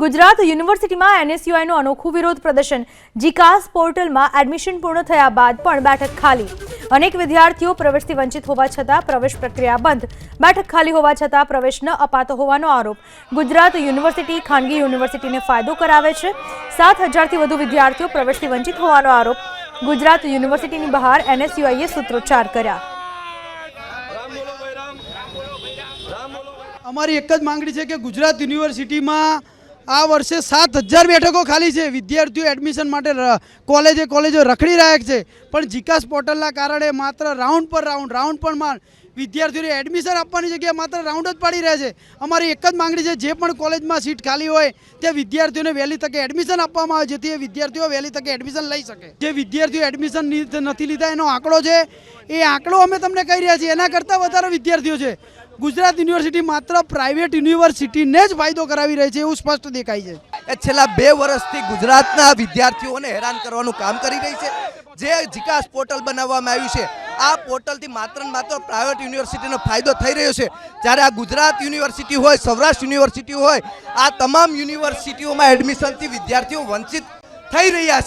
ગુજરાત યુનિવર્સિટીમાં એનએસયુઆઈનું અનોખું વિરોધ પ્રદર્શન. જીકાસ પોર્ટલમાં એડમિશન પૂર્ણ થયા બાદ પણ બેઠક ખાલી. અનેક વિદ્યાર્થીઓ પ્રવેશથી વંચિત હોવા છતાં પ્રવેશ પ્રક્રિયા બંધ. બેઠક ખાલી હોવા છતાં પ્રવેશ ન અપાતો હોવાનો આરોપ. ગુજરાત યુનિવર્સિટી ખાનગી યુનિવર્સિટીને ફાયદો કરાવે છે. સાત હજારથી વધુ વિદ્યાર્થીઓ પ્રવેશથી વંચિત હોવાનો આરોપ. ગુજરાત યુનિવર્સિટીની બહાર એનએસયુઆઈએ સૂત્રોચ્ચાર કર્યા. અમારી એક જ માંગણી છે કે ગુજરાત યુનિવર્સિટીમાં આ વર્ષે સાત હજાર બેઠકો ખાલી છે. વિદ્યાર્થીઓ એડમિશન માટે કોલેજે કોલેજો રખડી રહ્યા છે. પણ જીકાસ પોર્ટલના કારણે માત્ર રાઉન્ડ પર રાઉન્ડ રાઉન્ડ પરમાં વિદ્યાર્થીઓને એડમિશન આપવાની જગ્યાએ માત્ર રાઉન્ડ જ પાડી રહ્યા છે. અમારી એક જ માંગણી છે, જે પણ કોલેજમાં સીટ ખાલી હોય, તે વિદ્યાર્થીઓને વહેલી તકે એડમિશન આપવામાં આવે, જેથી એ વિદ્યાર્થીઓ વહેલી તકે એડમિશન લઈ શકે. જે વિદ્યાર્થીઓ એડમિશન નથી લીધા, એનો આંકડો છે. એ આંકડો અમે તમને કહી રહ્યા છીએ. એના કરતાં વધારે વિદ્યાર્થીઓ છે. ગુજરાત યુનિવર્સિટી માત્ર પ્રાઇવેટ યુનિવર્સિટીને જ ફાયદો કરાવી રહી છે એવું સ્પષ્ટ દેખાય છે. એ છેલ્લા બે વર્ષથી ગુજરાતના વિદ્યાર્થીઓને હેરાન કરવાનું કામ કરી રહી છે. જે જીકાસ પોર્ટલ બનાવવામાં આવ્યું છે, આ પોર્ટલથી માત્ર ને માત્ર પ્રાઇવેટ યુનિવર્સિટીનો ફાયદો થઈ રહ્યો છે. જ્યારે આ ગુજરાત યુનિવર્સિટી હોય, સૌરાષ્ટ્ર યુનિવર્સિટી હોય, આ તમામ યુનિવર્સિટીઓમાં એડમિશનથી વિદ્યાર્થીઓ વંચિત થઈ રહ્યા છે.